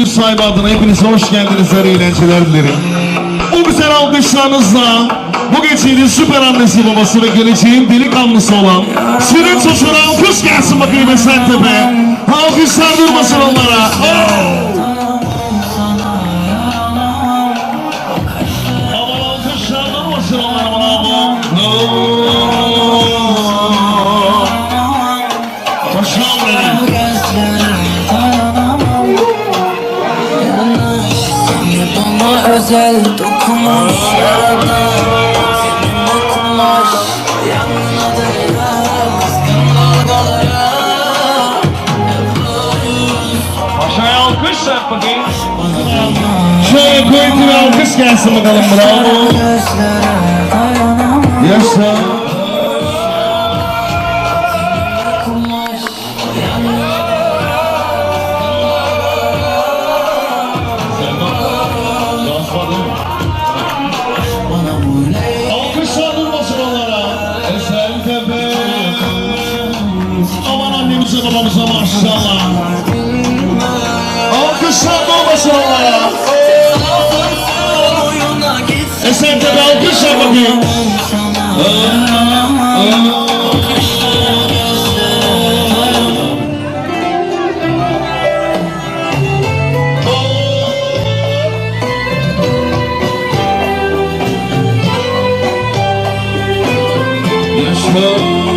Büyük Sahibi adına hepinize hoş geldiniz, her eğlenceler dilerim. Bu güzel alkışlarınızla bu gecenin süper annesi babası ve geleceğin delikanlısı olan Sürün Çocuğu'na alkış gelsin bakayım Esentepe. Alkışlar durmasın onlara. Oh! güzel dokunmuş. Arada senin dokunmuş Yanına da kızgın dalgalara Aşağıya alkış sen bakayım. Şöyle kuvvetli bir alkış gelsin bakalım bravo Yaşa. babamıza maşallah. Alkışlar da maşallah ya. E sen de alkışla bakayım. Yaşa.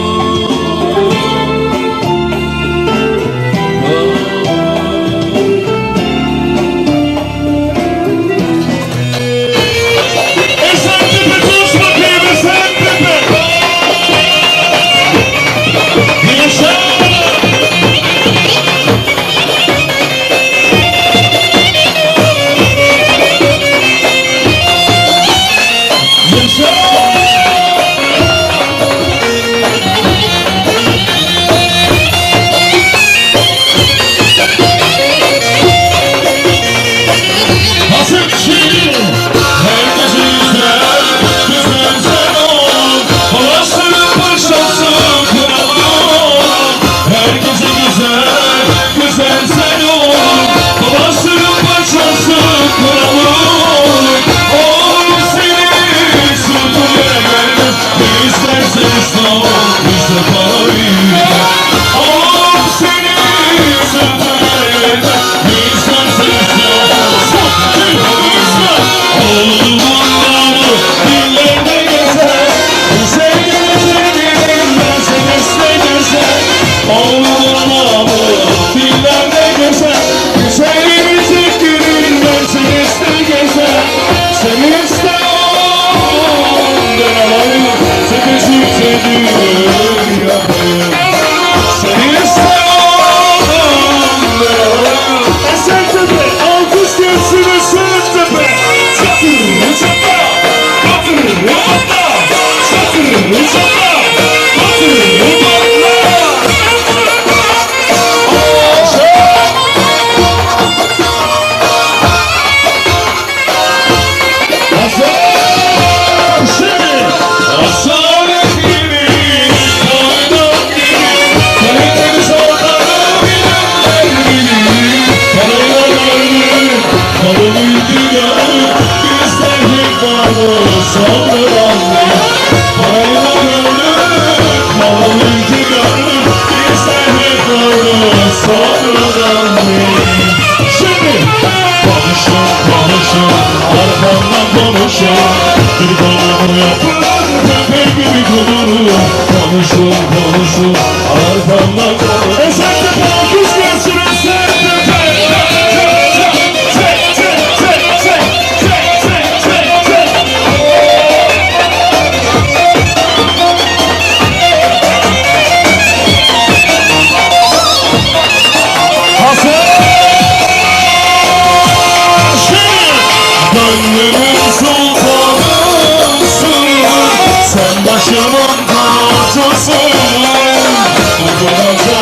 Bom, vamos, bom.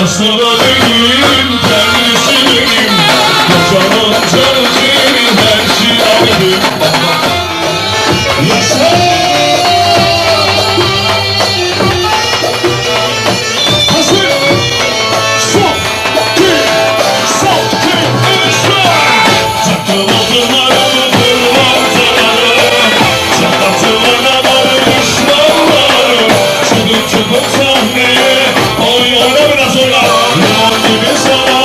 Yaşamadım ben Sonra, ne oldu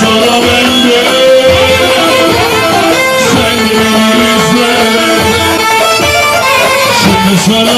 sana bende Sen beni üzme Şimdi sana